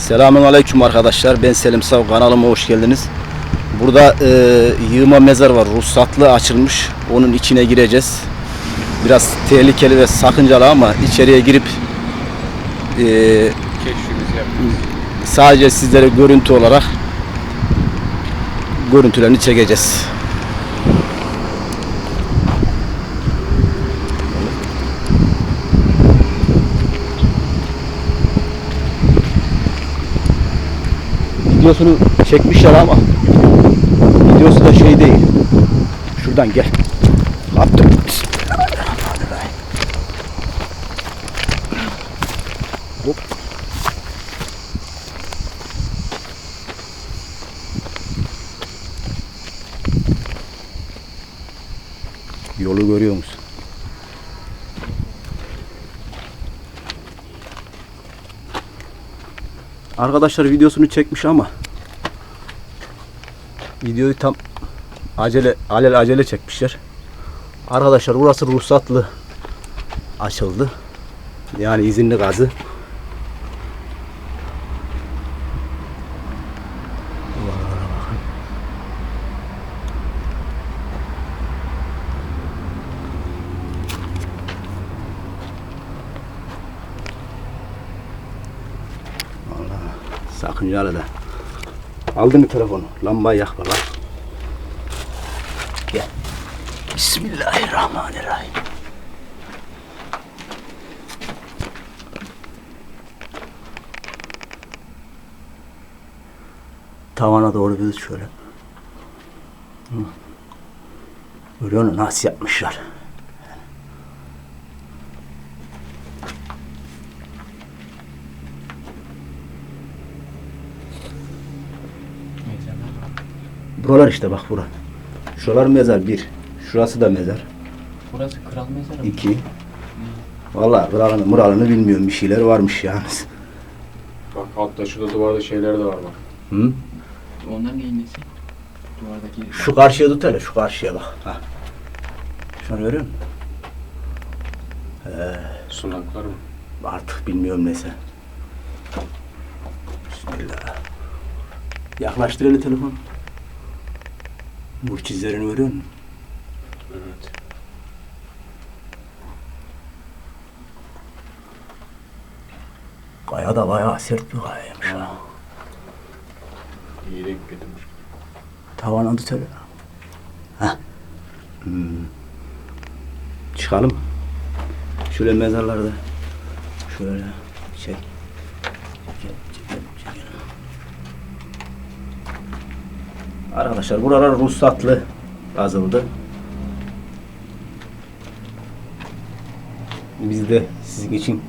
Selamun Aleyküm arkadaşlar. Ben Selim Sav. Kanalıma hoş geldiniz. Burada e, yığma mezar var. Ruhsatlı açılmış. Onun içine gireceğiz. Biraz tehlikeli ve sakıncalı ama içeriye girip e, sadece sizlere görüntü olarak görüntülerini çekeceğiz. Videosunu çekmişler ama videosu da şey değil. Şuradan gel. Bismillahirrahmanirrahim. Hop. Yolu görüyor musun? Arkadaşlar videosunu çekmiş ama videoyu tam acele alel acele çekmişler. Arkadaşlar burası ruhsatlı açıldı. Yani izinli gazı. Sakıncalı da. Aldın mı telefonu? Lambayı yak baba. Gel. Bismillahirrahmanirrahim. Tavana doğru bir şöyle. Hı. Görüyor musun? Nasıl yapmışlar? Buralar işte bak bura. Şuralar mezar bir. Şurası da mezar. Burası kral mezarı. mı? iki. Vallahi kralını muralını bilmiyorum bir şeyler varmış yalnız. Bak altta şurada duvarda şeyler de var bak. Hı? Ondan neyin nesi? Duvardaki Şu karşıya tut hele şu karşıya bak. Ha. Şunu görüyor musun? Sunaklar mı? Artık bilmiyorum neyse. Bismillah. Yaklaştır hele telefon. Burç izlerini görüyor musun? Evet. Kaya da bayağı sert bir kayaymış ha. İyi denk getirmiş. Tavana tut hele. Heh. Hmm. Çıkalım. Şöyle mezarlarda. Şöyle çek. Çek, çekelim, çekelim. Arkadaşlar buralar ruhsatlı kazıldı. Biz de sizin için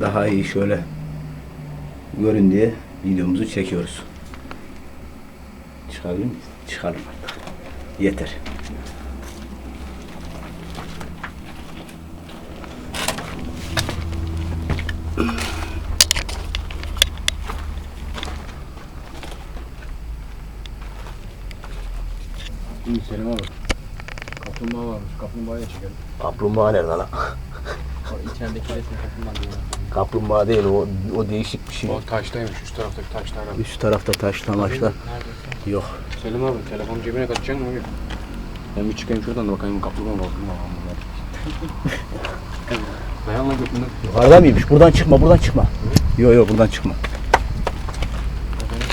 daha iyi şöyle görün diye videomuzu çekiyoruz. Çıkabilir miyiz? Çıkalım artık. Yeter. İyi Selim abi. Kaplumbağa varmış. Kaplumbağaya çekelim. Kaplumbağa nerede lan? o içerideki resim kaplumbağa diyor. Kaplumbağa değil o, o değişik bir şey. O taştaymış. Üst taraftaki taşlar abi. Üst tarafta taşlar maçlar. Neredeyse. Yok. Selim abi telefonu cebine kaçacaksın mı? Ben bir çıkayım şuradan da bakayım kaplumbağa mı kaplumbağa mı bunlar. Dayanla götünden. Yukarıda mıymış? Buradan çıkma, buradan çıkma. Yok yok buradan çıkma.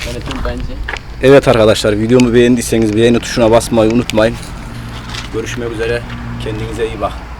Denetim bence. Evet arkadaşlar videomu beğendiyseniz beğeni tuşuna basmayı unutmayın. Görüşmek üzere. Kendinize iyi bakın.